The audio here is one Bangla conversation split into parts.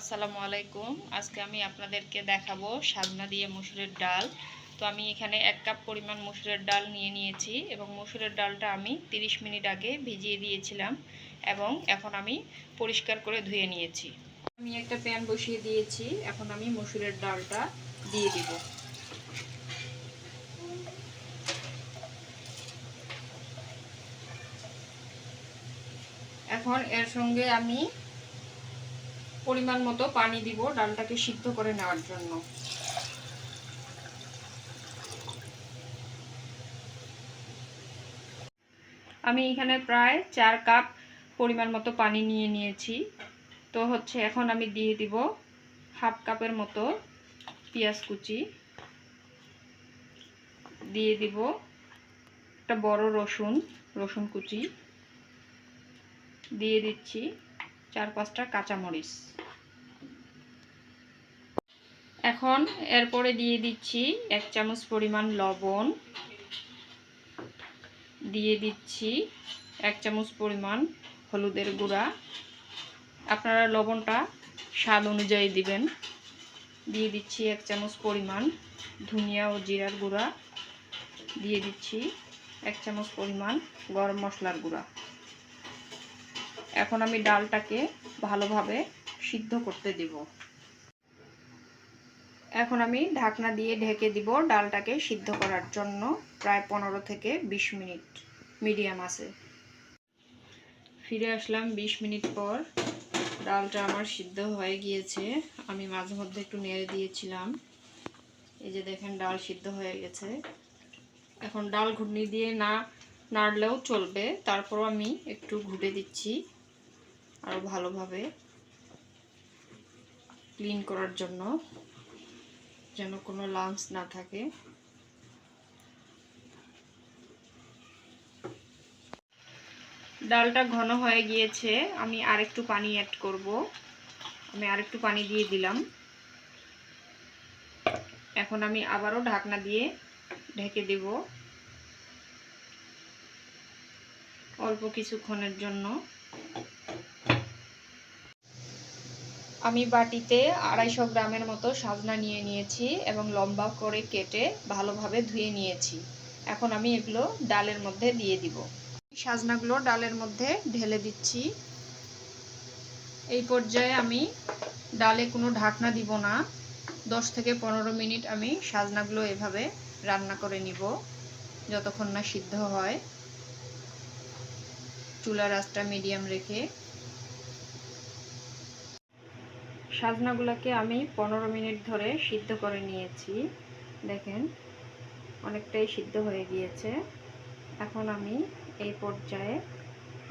আসসালামু আলাইকুম। আজকে আমি আপনাদেরকে দেখাবো সাজনা দিয়ে মসুরের ডাল। তো আমি এখানে এক কাপ পরিমাণ মসুরের ডাল নিয়ে নিয়েছি এবং মসুরের ডালটা আমি 30 মিনিট আগে ভিজিয়ে দিয়েছিলাম এবং এখন আমি পরিষ্কার করে ধুয়ে নিয়েছি। আমি একটা প্যান বসিয়ে দিয়েছি, এখন আমি মসুরের ডালটা দিয়ে দিব। এখন এর সঙ্গে আমি পরিমাণ মতো পানি দিব ডালটাকে সিদ্ধ করে নেওয়ার জন্য। আমি এখানে প্রায় চার কাপ পরিমাণ মতো পানি নিয়ে নিয়েছি। তো হচ্ছে এখন আমি দিয়ে দিব হাফ কাপের মতো পেঁয়াজ কুচি। দিয়ে দিব একটা বড় রসুন রসুন কুচি। দিয়ে দিচ্ছি চার পাঁচটা কাঁচামরিচ। এখন এরপরে দিয়ে দিচ্ছি এক চামচ পরিমাণ লবণ। দিয়ে দিচ্ছি এক চামচ পরিমাণ হলুদের গুঁড়া। আপনারা লবণটা স্বাদ অনুযায়ী দিবেন। দিয়ে দিচ্ছি এক চামচ পরিমাণ ধনিয়া ও জিরার গুঁড়া। দিয়ে দিচ্ছি এক চামচ পরিমাণ গরম মশলার গুঁড়া। এখন আমি ডালটাকে ভালোভাবে সিদ্ধ করতে দিব। এখন আমি ঢাকনা দিয়ে ঢেকে দিব ডালটাকে সিদ্ধ করার জন্য প্রায় পনেরো থেকে ২০ মিনিট মিডিয়াম আছে। ফিরে আসলাম ২০ মিনিট পর। ডালটা আমার সিদ্ধ হয়ে গিয়েছে। আমি মাঝে মধ্যে একটু নেড়ে দিয়েছিলাম। এই যে দেখেন ডাল সিদ্ধ হয়ে গেছে। এখন ডাল ঘুটনি দিয়ে না নাড়লেও চলবে। তারপরও আমি একটু ঘুটে দিচ্ছি। আরও ভালোভাবে ক্লিন করার জন্য, যেন কোনো লাঞ্চ না থাকে। ডালটা ঘন হয়ে গিয়েছে, আমি আরেকটু পানি অ্যাড করব। আমি আরেকটু পানি দিয়ে দিলাম। এখন আমি আবারও ঢাকনা দিয়ে ঢেকে দেব। অল্প কিছুক্ষণের জন্য। আমি বাটিতে আড়াইশো গ্রামের মতো সাজনা নিয়ে নিয়েছি এবং লম্বা করে কেটে ভালোভাবে ধুয়ে নিয়েছি। এখন আমি এগুলো ডালের মধ্যে দিয়ে দিব। সাজনাগুলো ডালের মধ্যে ঢেলে দিচ্ছি। এই পর্যায়ে আমি ডালে কোনো ঢাকনা দিব না। দশ থেকে পনেরো মিনিট আমি সাজনাগুলো এভাবে রান্না করে নিব, যতক্ষণ না সিদ্ধ হয়। চুলার আঁচটা মিডিয়াম রেখে সাজনাগুলোকে আমি পনেরো মিনিট ধরে সিদ্ধ করে নিয়েছি। দেখেন, অনেকটাই সিদ্ধ হয়ে গিয়েছে। এখন আমি এই পর্যায়ে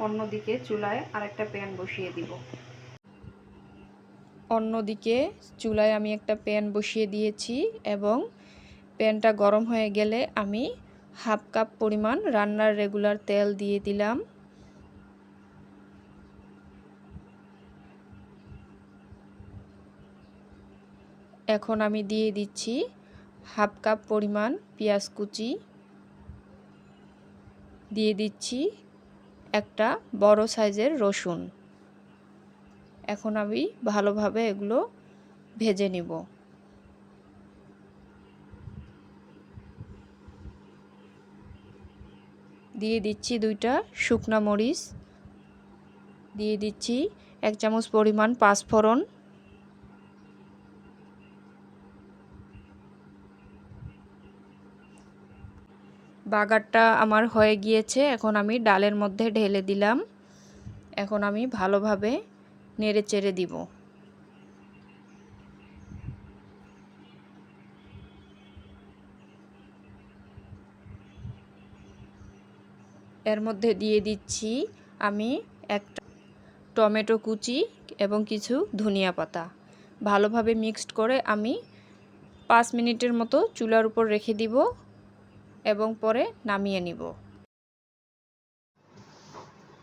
অন্যদিকে চুলায় আরেকটা প্যান বসিয়ে দিব। অন্যদিকে চুলায় আমি একটা প্যান বসিয়ে দিয়েছি এবং প্যানটা গরম হয়ে গেলে আমি হাফ কাপ পরিমাণ রান্নার রেগুলার তেল দিয়ে দিলাম। এখন আমি দিয়ে দিচ্ছি হাফ কাপ পরিমাণ পেঁয়াজ কুচি। দিয়ে দিচ্ছি একটা বড় সাইজের রসুন। এখন আমি ভালোভাবে এগুলো ভেজে নিব। দিয়ে দিচ্ছি দুইটা শুকনা মরিচ। দিয়ে দিচ্ছি এক চামচ পরিমাণ পাঁচফোড়ন। বাগারটা আমার হয়ে গিয়েছে। এখন আমি ডালের মধ্যে ঢেলে দিলাম। এখন আমি ভালোভাবে নেড়ে চেড়ে দিব। এর মধ্যে দিয়ে দিচ্ছি আমি একটা টমেটো কুচি এবং কিছু ধনিয়া পাতা। ভালোভাবে মিক্সড করে আমি পাঁচ মিনিটের মতো চুলার উপর রেখে দিব। এবং পরে নামিয়ে নিব।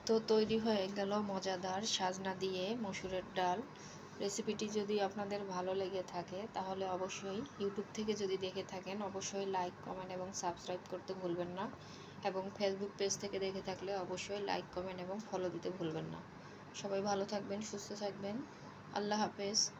তো তৈরি হয়ে গেল মজাদার সাজনা দিয়ে মসুরের ডাল। রেসিপিটি যদি আপনাদের ভালো লেগে থাকে, তাহলে অবশ্যই ইউটিউব থেকে যদি দেখে থাকেন, অবশ্যই লাইক, কমেন্ট এবং সাবস্ক্রাইব করতে ভুলবেন না। এবং ফেসবুক পেজ থেকে দেখে থাকলে অবশ্যই লাইক, কমেন্ট এবং ফলো দিতে ভুলবেন না। সবাই ভালো থাকবেন, সুস্থ থাকবেন। আল্লাহ হাফেজ।